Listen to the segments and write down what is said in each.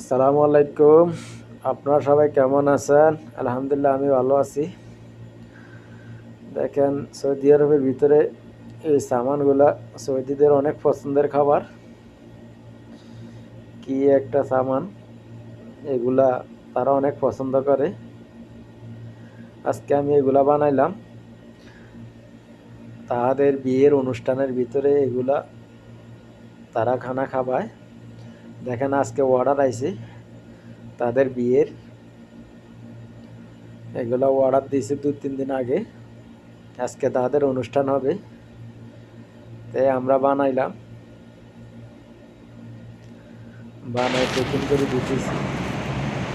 আসসালামু আলাইকুম। আপনারা সবাই কেমন আছেন? আলহামদুলিল্লাহ, আমি ভালো আছি। দেখেন, সৌদি আরবের ভিতরে এই সামানগুলা সৌদিদের অনেক পছন্দের খাবার। কি একটা সামান, এগুলা তারা অনেক পছন্দ করে। আজকে আমি এগুলা বানাইলাম। তাদের বিয়ের অনুষ্ঠানের ভিতরে এগুলা তারা খানা খাবায়। দেখেন আজকে অর্ডার আইছে। তাদের বিয়ের। এগুলো অর্ডার দিয়েছে দু, তিন দিন আগে। আজকে তাদের অনুষ্ঠান হবে। তাই আমরা বানাইলাম। বানাই পেকিং করে দিতেছি।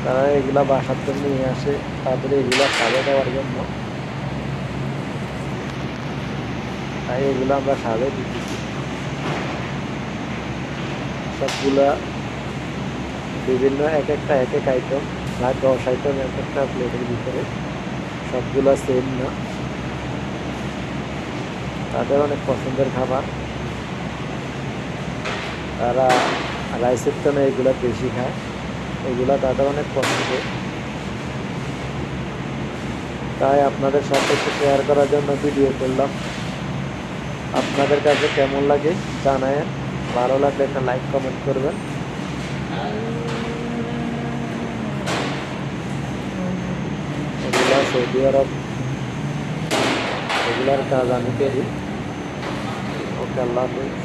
তারা এগুলা বাসার জন্য নিয়ে আসে। তাদের এগুলা সাজা দেওয়ার জন্য। তাই এগুলো আমরা সাজা দিতেছি। সবগুলা বিভিন্ন এক একটা, এক এক আইটেম প্রায় দশ আইটেম এক একটা প্লেটের ভিতরে। সবগুলা সেম না। তাদের অনেক পছন্দের খাবার। তারা রাইসের জন্য এগুলা বেশি খায়। এগুলা তাদের অনেক পছন্দের তাই আপনাদের সাথে একটু শেয়ার করার জন্য ভিডিও করলাম। আপনাদের কাছে কেমন লাগে জানায়েন। ভালো লাগলে একটা লাইক কমেন্ট করবেন। এগুলা সৌদি আরব এগুলার কাজ আমি করি। ওকে, আল্লাহ হাফিজ।